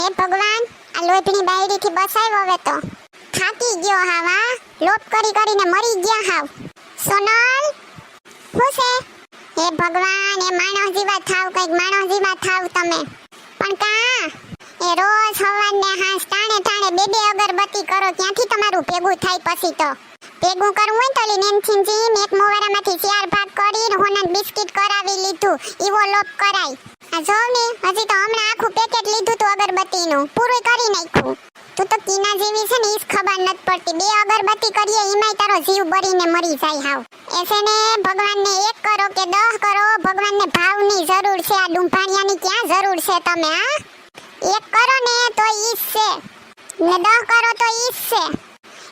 હે ભગવાન? આ લોભની બાયડીથી બસાવ્યો હવે તો. થાકી ગયો હાવા લોપ કરી કરીને મરી ગયા હાવ. સોનલ, હું છે? હે ભગવાન એ માણસ જેવા થાવ, કંઈક માણસ જેવા થાવ તમે. પણ કા? એ રોજ સવારને હાંસ ટાણે ટાણે બે બે અગરબત્તી કરો, ત્યાંથી તમારું ભેગું થાય પછી તો. ભેગું કરવું હોય તો લીન એમથી જીમ એક મોવારામાંથી ચાર ભાગ કરીને હોનન બિસ્કિટ કરાવી લીધું. એવો લોપ કરાય. આ ને, હજી તો હમણાં આખું પેકેટ લીધું તું અગરબત્તીનું. પૂરું કરી નાખ્યું. તું તો કીના જેવી છે ને, ઈ ખબર નથી પડતી. બે અગરબત્તી કરીએ, એમાંય તારો જીવ બળીને મરી જાય હાવ. એસે ને, ભગવાનને એક કરો કે દહ કરો, ભગવાનને ભાવની જરૂર છે. આ ડુંભાણિયાની ક્યાં જરૂર છે તમે, હા? એક કરો ને, તો ઈ છે. ને દહ કરો તો ઈ છે.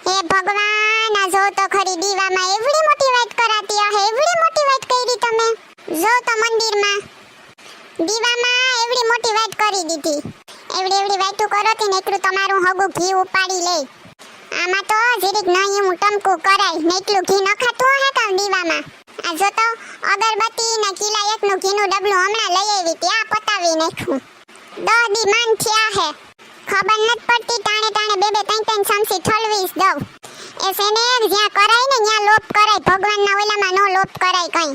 હે ભગવાન, આ જો તો ખરી દીવામાં એવડી મોટી વાત કરાતી હે એવડી મોટી વાત કરી તમે જો તો મંદિરમાં દીવામાં એવડી મોટી વાત કરી દીધી. એવડી એવડી વાતો કરો કે ને તમારું હગું ઘી ઉપાડી લે આમાં તો જીરીક નહીં હું ટમકું કરાય ને એટલું ઘી નખાતું હે કામ દીવામાં. આ જો તો અગરબત્તી ને કિલા એકનું ઘીનું ડબલું હમણાં લઈ આવી ત્યાં પતાવી નાખ્યું. દહ દી માન થયા હે. ખબર નથી પડતી ટાણે ટાણે બે બે ત્રણ ત્રણ ચમચી ઠલવીશ દઉં. એ સેને જ્યાં કરાય ને ત્યાં લોપ કરાય. ભગવાનના ઓલામાં નો લોપ કરાય કઈ.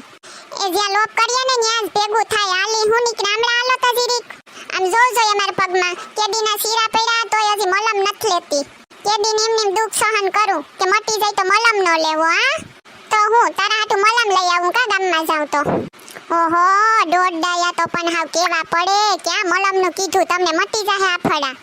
એ જ્યાં લોપ કરીએ ને ત્યાં ભેગું થાય. હાલી, હું નીકળે હમણાં હાલો તો જીરીક. આમ જો જો અમારા પગમાં. કેદીના શીરા પડ્યા તોય હજી મલમ નથી લેતી. કેદી નિમ નિમ દુઃખ સહન કરું કે મટી જાય તો મલમ ન લેવો, હા? તો હું તારા હાટુ મલમ લઈ આવું કા ગામમાં જાઉં તો? ઓહો દોઢ તો પણ હાવ કેવા પડે. ક્યાં મલમનું કીધું તમને? મટી જાય ફળા.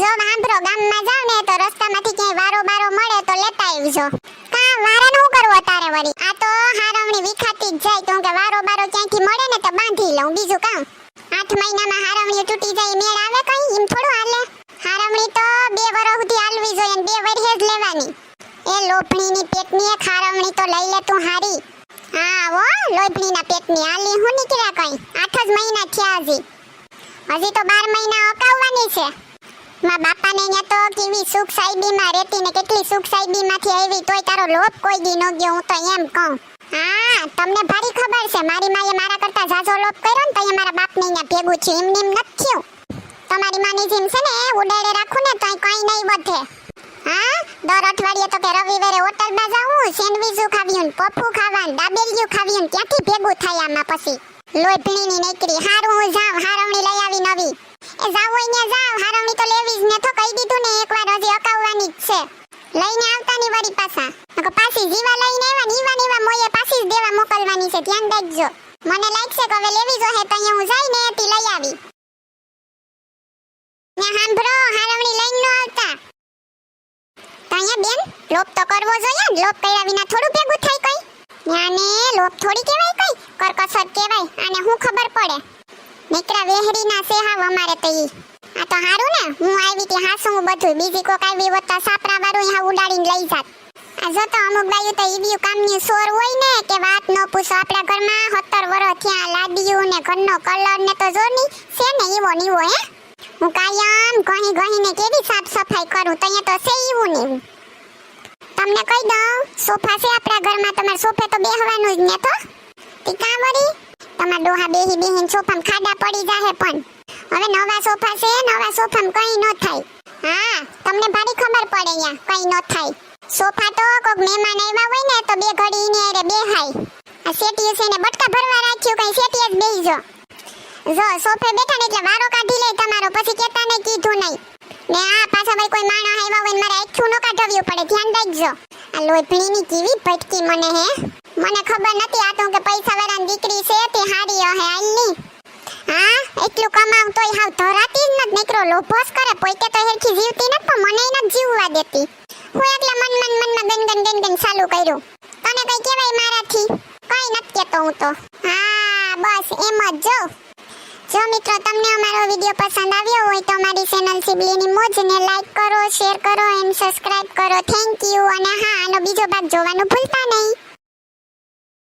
જો વાંભરો ગામમાં જાવ ને તો રસ્તામાંથી ક્યાંય વારો બારો મળે તો લેતા આવજો. કા વારે નું કરવો તારે વળી? આ તો હારવણી વિખાતી જ જાય તો કે વારો બારો ક્યાંયથી મળે ને તો બાંધી લઉં બીજું કામ આઠ મહિનામાં હારવણી તૂટી જાય મેળ આવે કઈ એમ થોડું હાલે હારવણી તો બે વર્ષ સુધી હાલવી જોઈએ ને બે વર્ષે જ લેવાની એ લોભણીની પેટની હારવણી તો લઈ લે તું હારી. હા વો લોભણીના પેટની. હાલી હું નીકળ્યા કઈ? આઠ જ મહિના થયા હજી. હજી તો બાર મહિના અકાવવાની છે. માં બાપાને અહીંયા તો કેવી સુખ સાહેબીમાં રહેતી ને કેટલી સુખ સાહેબીમાંથી આવી, તોય તારો લોપ કોઈ દી નો ગયો, હું તો એમ કહું. હા, તમને ભારી ખબર છે. મારી માએ મારા કરતા જાજો લોપ કર્યો ને તો મારા બાપને અહીંયા ભેગું છે. એમને એમ નથી તમારી માની જેમ છે ને ઉડાડે રાખું ને તો કઈ નહીં વધે. હા? દર અઠવાડિયે તો કે રવિવારે હોટલમાં જાવું સેન્ડવીચું ખાવ્યું પપ્પુ ખાવાનું દાબેલિયું ખાવ્યું ક્યાંથી ભેગું થાય આમાં પછી. લોહી નીકળી, હારું હું જાઉં, હારવણી લઈ આવી નવી. એ જાવ હોય જાવ હારવણી તો લેવી જ ને, તો કહી દીધું ને એકવાર હજી અકાવવાની જ છે. લઈને આવતા ની વળી પાછા. નકો પાછી જીવા લઈને આવ્યા ને ઈવા મોયે પાછી જ દેવા મોકલવાની છે, ધ્યાન રાખજો. મને લાગશે કે હવે લેવી જો હે તો અહીંયા હું જઈને એથી લઈ આવી. ને હાંભળો હારવણી લઈને નો આવતા. લોપ તો કરવો જોઈએ ને. લોપ કર્યા વિના થોડું ભેગું થાય કઈ. યાને લોપ થોડી કહેવાય કઈ. કરકસર કહેવાય. અને હું ખબર પડે. નીકળા વેહરીના છે હાવ અમારે તો આ તો હારું ને. હું આવી તી હાસું બધું. બીજી કોક આવી હોત તો સાપરા વાળું હા ઉડાડીને લઈ જાત. આ જો તો અમુક બાયું તો ઈવ્યું કામની સોર હોય ને કે વાત ન પૂછો. આપણા ઘરમાં સત્તર વર્ષ થયા, લાડિયું ને ઘરનો કલર ને તો જો નહીં છે ને એવો નીવો હે? હું કાયમ ઘણી ઘણીને કેવી સાફ સફાઈ કરું? તો અહીંયા તો છે એવું ને તમને કહી દઉં, સોફા છે આપણા ઘરમાં, તમારે સોફે તો બેહવાનું જ ને તો. તી વળી તમારા ડોહા બેહી બેહીને સોફામાં ખાડા પડી જાહે પણ. હવે નવા સોફા છે, નવા સોફામાં કંઈ ન થાય. હા, તમને ભારી ખબર પડે અહીંયા, કંઈ ન થાય. સોફા તો કોક મહેમાન આવ્યા હોય ને, તો બે ઘડી ને અરે બેહાય. આ સેટી છે ને બટકા ભરવા રાખ્યું, કઈ સેટી જ બેહી જો, સોફે બેઠા ને એટલે વારો કાઢી લે તમારો, પછી કેતા ને કીધું નહીં. ને આ પાછા ભાઈ કોઈ માણસ આવ્યા હોય ને મારે આખું ન કાઢવ્યું પડે આ લોહીની કેવી પટકી મને હે. મને ખબર નથી આ તો કે પૈસા વાળાની દીકરી છે, તે હારી હે આલની હા, એટલું કમાવ તોય હાવ ધરાતી જ નથી. નીકળો લોભોસ કરે પોઈકે તો હેરખી જીવતી નથી, પણ મને નથી જીવવા દેતી. હું એકલા મન મન મનમાં ગન ગન ગન ગન ચાલુ કર્યું. તને કઈ કહેવાય મારાથી? કઈ નથી કહેતો હું તો. હા, બસ એમ જ જો. જો મિત્રો, તમને અમારો વીડિયો પસંદ આવ્યો હોય તો અમારી ચેનલ સિબલીની મોજને લાઈક કરો શેર કરો એન્ડ સબસ્ક્રાઇબ કરો. થેન્ક યુ અને હા, આનો બીજો ભાગ જોવાનું ભૂલતા નહીં.